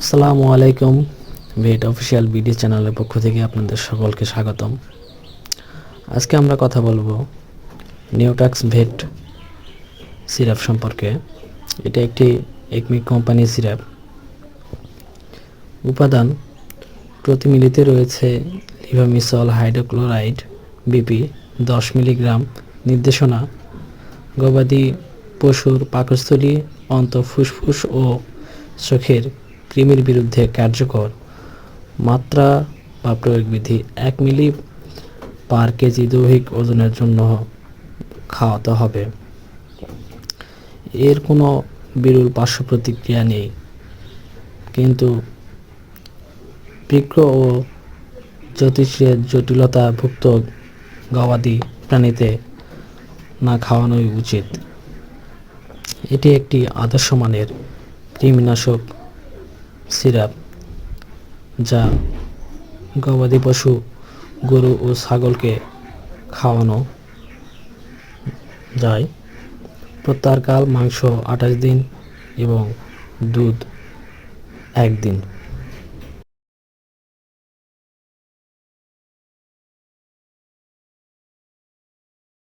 আসসালামু আলাইকুম ভেট official BD চ্যানেলের পক্ষ থেকে আপনাদের সকলকে স্বাগতম। আজকে আমরা কথা বলব নিউটাক্স ভেট সিরাপ সম্পর্কে। এটা একটি একমিক কোম্পানি সিরাপ। উপাদান প্রতি মিলিতে রয়েছে লিভামিসল হাইড্রোক্লোরাইড, বিপি, দশ মিলিগ্রাম নির্দেশনা গবাদি পশুর পাকস্থলী অন্ত ফুসফুস ও চোখের কৃমির বিরুদ্ধে কার্যকর মাত্রা বা প্রয়োগবিধি এক মিলি পার কেজি দৈহিক ওজনের জন্য খাওয়াতে হবে। এর কোনো বিরল পার্শ্ব প্রতিক্রিয়া নেই। কিন্তু বৃক্ষ ও জ্যোতিষের জটিলতাভুক্ত গবাদি প্রাণীতে না খাওয়ানোই উচিত। এটি একটি আদর্শ মানের কৃমিনাশক সিরাপ, যা গবাদি পশু, গরু ও ছাগলকে খাওয়ানো যায়। প্রত্যাহারকাল মাংস আঠাশ দিন এবং দুধ একদিন।